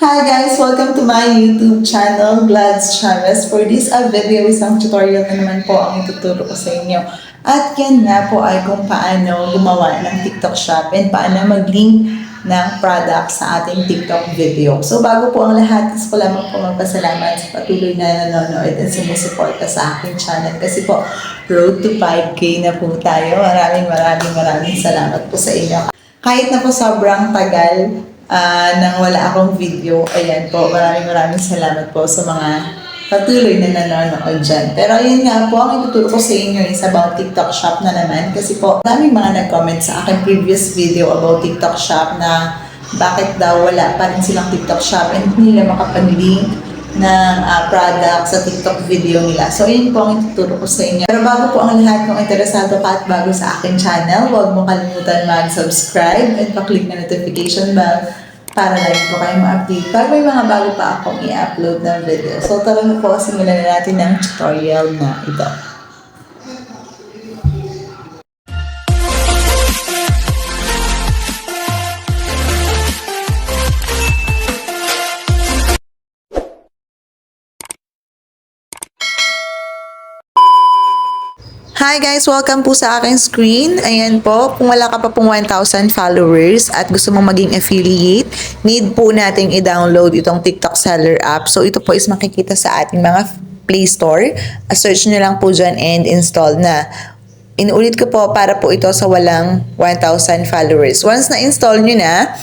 Hi guys! Welcome to my YouTube channel, Glad's Charas. For this uh, video, isang tutorial na naman po ang ituturo ko sa inyo. At yan nga po ay kung paano gumawa ng TikTok shop and paano mag-link ng product sa ating TikTok video. So bago po ang lahat, gusto ko lamang po magpasalamat sa patuloy na nanonood at sumusuporta sa aking channel. Kasi po, road to 5K na po tayo. Maraming maraming maraming salamat po sa inyo. Kahit na po sobrang tagal ah, nang wala akong video, ayan po, maraming maraming salamat po sa mga patuloy na nanonood dyan. Pero ayun nga po, ang ituturo ko sa inyo is about TikTok shop na naman. Kasi po, daming mga nag-comment sa aking previous video about TikTok shop na bakit daw wala pa rin silang TikTok shop and hindi nila makapag-link ng ah, product sa TikTok video nila. So, yun po ang ituturo ko sa inyo. Pero bago po ang lahat, kung interesado ka at bago sa aking channel, huwag mo kalimutan mag-subscribe and pa-click na notification bell para lagi po kayo ma-update pag may mga bago pa akong i-upload na video. So, tara na po, simulan na natin ang tutorial na ito. Hi guys! Welcome po sa aking screen. Ayan po, kung wala ka pa pong 1,000 followers at gusto mong maging affiliate, need po nating i-download itong TikTok Seller app. So ito po is makikita sa ating mga Play Store. Uh, Search nyo lang po dyan and install na. Inuulit ko po para po ito sa walang 1,000 followers. Once na-install nyo na,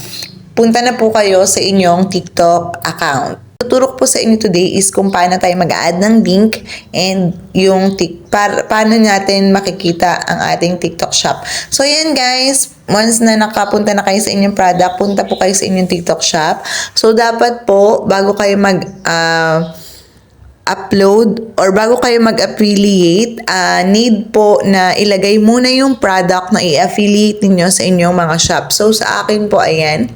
punta na po kayo sa inyong TikTok account. Tuturo ko po sa inyo today is kung paano tayo mag-add ng link and yung tik par, paano natin makikita ang ating TikTok shop. So yan guys, once na nakapunta na kayo sa inyong product, punta po kayo sa inyong TikTok shop. So dapat po bago kayo mag ah, upload or bago kayo mag-affiliate, ah, need po na ilagay muna yung product na i-affiliate ninyo sa inyong mga shop. So sa akin po ayan,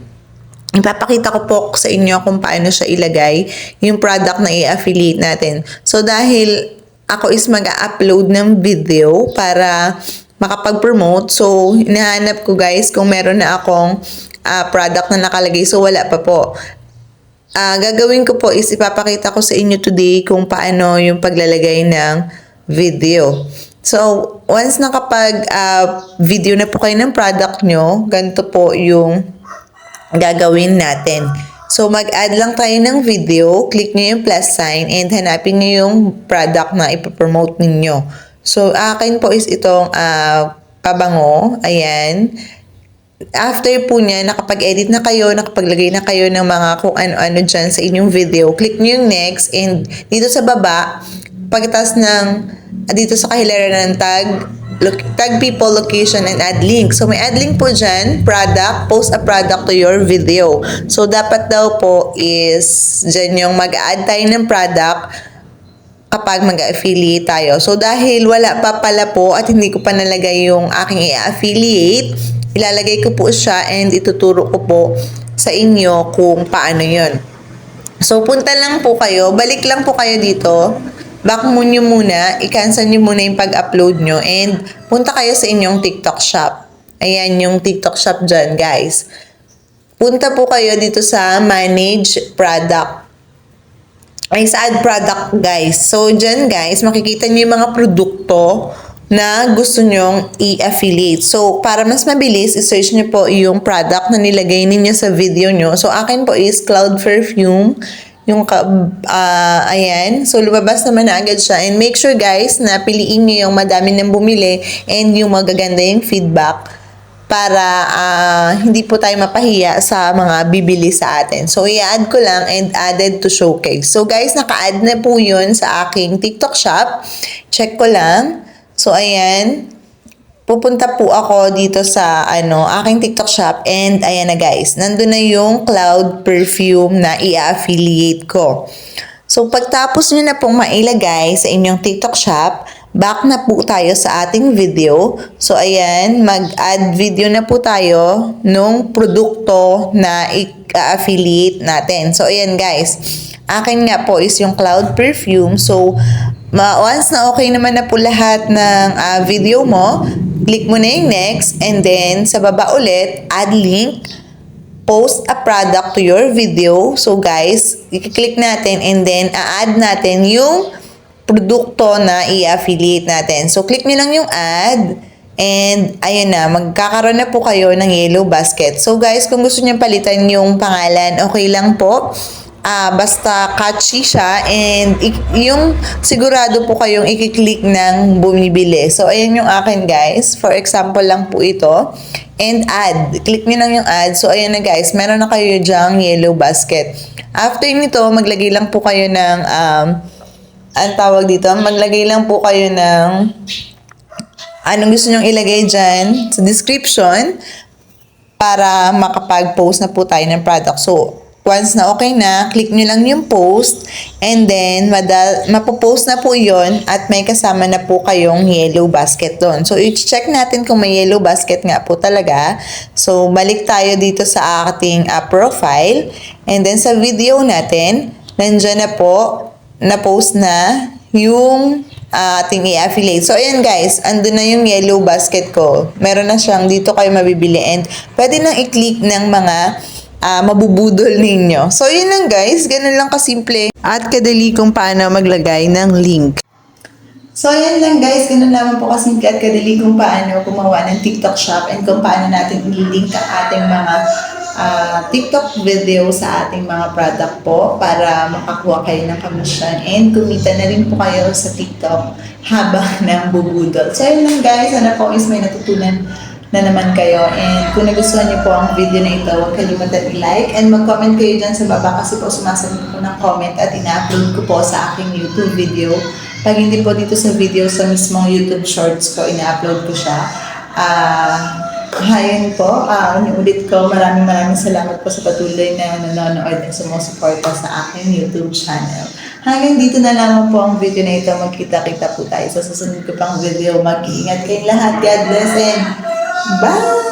Ipapakita ko po sa inyo kung paano siya ilagay yung product na i-affiliate natin. So, dahil ako is mag-upload ng video para makapag-promote. So, hinahanap ko guys kung meron na akong ah, product na nakalagay. So, wala pa po. Ah, gagawin ko po is ipapakita ko sa inyo today kung paano yung paglalagay ng video. So, once nakapag ah, video na po kayo ng product nyo, ganito po yung gagawin natin. So, mag-add lang tayo ng video, click nyo yung plus sign, and hanapin nyo yung product na ipapromote ninyo. So, akin po is itong ah, pabango. Ayan. After po niya, nakapag-edit na kayo, nakapaglagay na kayo ng mga kung ano-ano dyan sa inyong video, click nyo yung next, and dito sa baba, pagkatas ng, dito sa kahilaran ng tag, look, tag people, location, and add link. So, may add link po dyan, product, post a product to your video. So, dapat daw po is, dyan yung mag-add tayo ng product kapag mag-affiliate tayo. So, dahil wala pa pala po at hindi ko pa nalagay yung aking i-affiliate, ilalagay ko po siya and ituturo ko po sa inyo kung paano yon. So, punta lang po kayo, balik lang po kayo dito, back mo nyo muna, i-cancel nyo muna yung pag-upload nyo, and punta kayo sa inyong TikTok shop. Ayan yung TikTok shop dyan, guys. Punta po kayo dito sa Manage Product. Ay, sa Add Product, guys. So, dyan, guys, makikita nyo yung mga produkto na gusto nyong i-affiliate. So, para mas mabilis, i-search nyo po yung product na nilagay ninyo sa video nyo. So, akin po is Cloud Perfume. Yung, ka, ah, ayan. So, lumabas naman na agad siya. And make sure, guys, na piliin nyo yung madami nang bumili and yung magaganda yung feedback para ah, hindi po tayo mapahiya sa mga bibili sa atin. So, i-add ko lang and added to showcase. So, guys, naka-add na po yun sa aking TikTok shop. Check ko lang. So, ayan. Pupunta po ako dito sa ano, aking TikTok shop and ayan na guys, nandun na yung cloud perfume na i-affiliate ko. So pagtapos nyo na pong mailagay sa inyong TikTok shop, back na po tayo sa ating video. So ayan, mag-add video na po tayo nung produkto na i-affiliate natin. So ayan guys, akin nga po is yung cloud perfume. So once na okay naman na po lahat ng ah, video mo, click mo na yung next and then sa baba ulit, add link post a product to your video. So guys, i-click natin and then a-add natin yung produkto na i-affiliate natin. So click nyo lang yung add and ayun na, magkakaroon na po kayo ng yellow basket. So guys, kung gusto nyo palitan yung pangalan, okay lang po. Ah, basta catchy siya and yung sigurado po kayong i-click ng bumibili. So, ayan yung akin guys. For example lang po ito. And add. Click nyo lang yung add. So, ayan na guys. Meron na kayo dyang yellow basket. After nito, maglagay lang po kayo ng um, ang tawag dito, maglagay lang po kayo ng anong gusto nyong ilagay dyan sa description para makapag-post na po tayo ng product. So, once na okay na, click nyo lang yung post and then madal mapopost na po yon at may kasama na po kayong yellow basket doon. So, i-check natin kung may yellow basket nga po talaga. So, balik tayo dito sa ating uh, profile and then sa video natin, nandyan na po na-post na yung ah, ating i-affiliate. So, ayan guys, andun na yung yellow basket ko. Meron na siyang dito kayo mabibili and pwede nang i-click ng mga ah, mabubudol ninyo. So, yun lang guys. Ganun lang kasimple at kadali kung paano maglagay ng link. So, ayan lang guys. Ganun naman po kasimple at kadali kung paano gumawa ng TikTok shop and kung paano natin i-link ang ating mga ah, TikTok video sa ating mga product po para makakuha kayo ng commission and kumita na rin po kayo sa TikTok habang nang bubudol. So, yun lang guys. Sana po is may natutunan na naman kayo. And kung nagustuhan niyo po ang video na ito, huwag kalimutan i-like and mag-comment kayo dyan sa baba kasi po sumasagot po ng comment at ina-upload ko po sa aking YouTube video. Pag hindi po dito sa video sa mismong YouTube Shorts ko, ina-upload ko siya. Ah, Ayun po, ah ulit ko, maraming maraming salamat po sa patuloy na nanonood at sumusuporta sa aking YouTube channel. Hanggang dito na lamang po ang video na ito. Magkita-kita po tayo sa susunod ko pang video. Mag-iingat kayong lahat. God bless and bye!